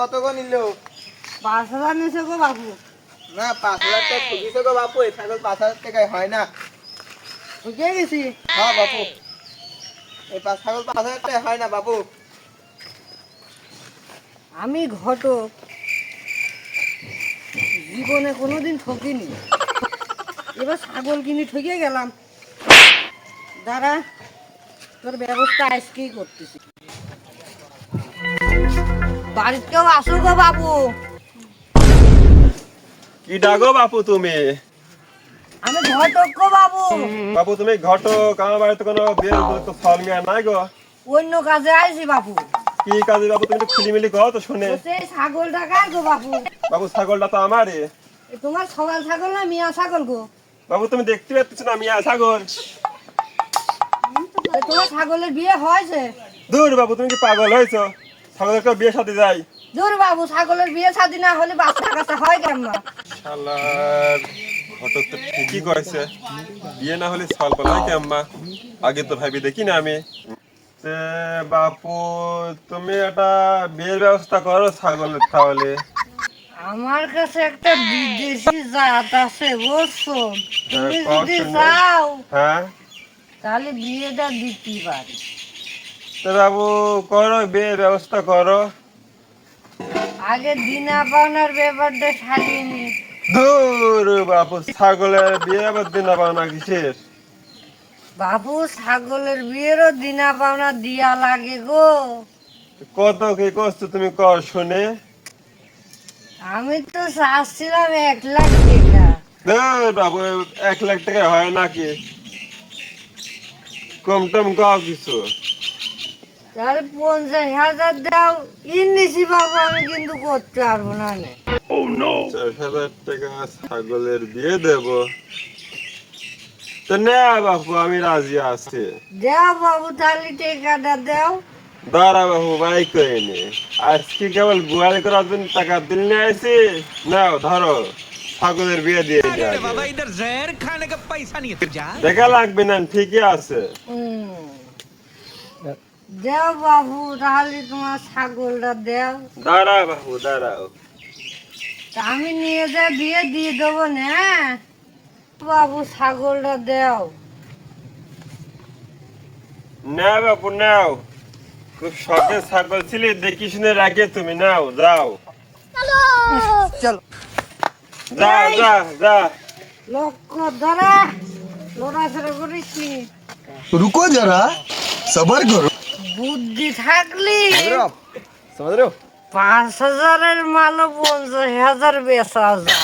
কত গো নিল? পাঁচ হাজার নিছে গো বাবু না পাঁচ হাজার টাকা খুঁজিছে গো বাপু এই ছাগল পাঁচ হাজার টাকায় হয় না। বুঝে গেছি। হ্যাঁ বাপু। এই পাঁচ ছাগল পাঁচ হাজার টাকায় হয় না বাপু। আমি ঘটক। জীবনে কোনোদিন ঠকিনি। এবার ছাগল কিনে ঠকে গেলাম। দাঁড়া তোর ব্যবস্থা আজকেই করতেছি। বাড়িতে কেউ আসো গো বাবু। কি ডাগো বাপু তুমি? আমি ঘটক গো বাবু। বাপু তুমি ঘটক আমার বাড়িতে কোনো বিয়ের উপযুক্ত ফল মিয়া নাই গো। অন্য কাজে আইছি বাবু কি কাজে বাপু তুমি একটু খুলিমিলি কও তো শুনে। সেই ছাগলটা কার গো বাবু বাবু ছাগলটা তো আমারই। তোমার ছাগল না মিয়া ছাগল গো? বাবু তুমি দেখতে পাচ্ছ না মিয়া ছাগল? তোমার ছাগলের বিয়ে হয়েছে? দূর বাবু তুমি কি পাগল হয়েছো? কেউ বিয়ে সাথে যাই। দূর বাবু ছাগলের বিয়ে শাদী না হলে বাচ্চা কাচ্চা হয় কেমন শালার ঘটক তো ঠিকই করেছে বিয়ে না হলে ফল পালাই কি আম্মা? আগে তো ভাবি দেখি না আমি। বাপু তুমি একটা বিয়ের ব্যবস্থা করো ছাগলের তাহলে। আমার কাছে একটা বিদেশি জাত আছে বুঝছ? তুমি হ্যাঁ, যদি? চাও হ্যাঁ? তাহলে বিয়েটা দিতে পারি। তো বাবু করো ব্যবস্থা করো। আগে দিনা পাওনার ব্যাপারটা সারিয়ে নি দূর বাপু ছাগলের বিয়ে আবার দিনা পাওনা কিসের? বাবু ছাগলের বিয়েরও দিনা পাওনা দিয়া লাগে গো। কত কি করছ তুমি কর শুনে? আমি তো চাচ্ছিলাম এক লাখ টাকা। দূর বাবু এক লাখ টাকা হয় নাকি? কম টম কাও কিছু? তাহলে পঞ্চাশ হাজার দাও আমি কিন্তু করতে পারব না oh, পঞ্চাশ হাজার টাকা ছাগলের বিয়ে দেব। তো না বাবু আমি রাজি আছি। বাবু তাহলে টেকাটা দাও। দাঁড়া বাবু ভাই করে নে। আজকে কেবল গোয়াল করার জন্য টাকা দিল নিয়ে আসি নাও ধরো ছাগলের বিয়ে দিয়ে বাবা খানে কা পয়সা নিয়ে যা। দেখা লাগবে না ঠিকই আছে। হুম। দেও বাবু তাহলে তোমার ছাগলটা দেও। দাঁড়াও বাবু দাঁড়াও। আমি নিয়ে যা দিয়ে না। বাবু ছাগলটা দেও। না বাবু নাও। খুব শখে ছাগল ছিলে দেখি শুনে রাখে তুমি নাও যাও চলো। যা যা যা। লক্ষ্য ধরা। লড়াচড়া করিস রুকো যারা সবার ঘর। বুদ্ধি থাকলে? পাঁচ হাজারের মালও পঞ্চাশ হাজার বেচা হাজার।